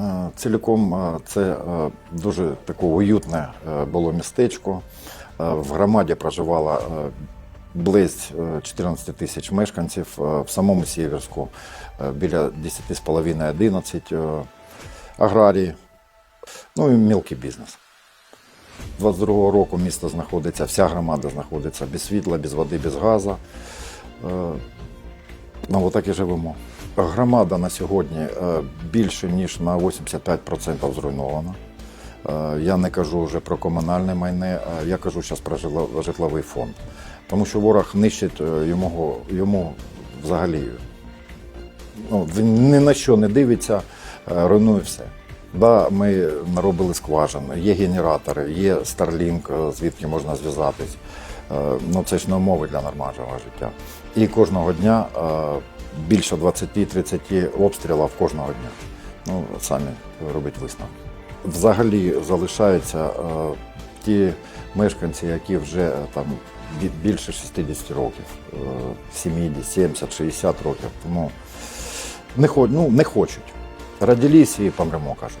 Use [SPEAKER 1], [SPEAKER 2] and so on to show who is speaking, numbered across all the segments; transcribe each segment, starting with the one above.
[SPEAKER 1] Е, Ціліком е, це е, дуже таке уютне було містечко. В громаді проживало близь е, 14 тисяч мешканців, в самому Сіверську е, біля 10,5-11 е, аграрії, ну і мілкий бізнес. 22-го року місто знаходиться, вся громада знаходиться без світла, без води, без газу. Ну, отак і живемо. Громада на сьогодні е, більше ніж на 85% зруйнована. Е, Я не кажу вже про комунальне майне, я кажу зараз про житловий фонд. Тому що ворог нищить е, йому, йому взагалі. Ну, він ні на що не дивиться, руйнує все. Да, ми наробили скважин, є генератори, є Starlink, звідки можна зв'язатись. Е, Ну, це ж не умови для нормального життя. І кожного дня е, більше 20-30 обстрілів кожного дня. Ну, самі робіть висновки. Взагалі залишаються е, ті мешканці, які вже там більше 60 років, е, 70, 70, 60 років. Тому не, хо- ну, не хочуть. Родились і помремо, кажуть.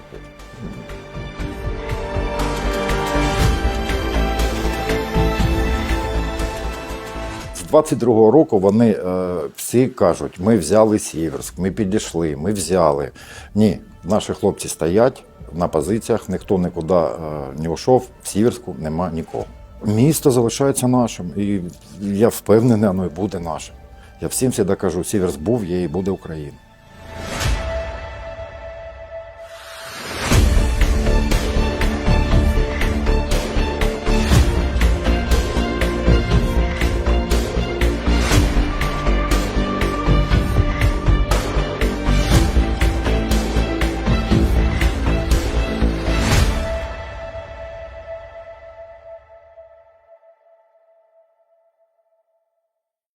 [SPEAKER 1] З 22-го року вони е, всі кажуть, ми взяли Сіверськ, ми підійшли, ми взяли. Ні, наші хлопці стоять на позиціях, ніхто нікуди е, не йшов, в Сіверську нема нікого. Місто залишається нашим, і я впевнений, воно і буде нашим. Я всім всі кажу, Сіверськ був, є і буде Україна.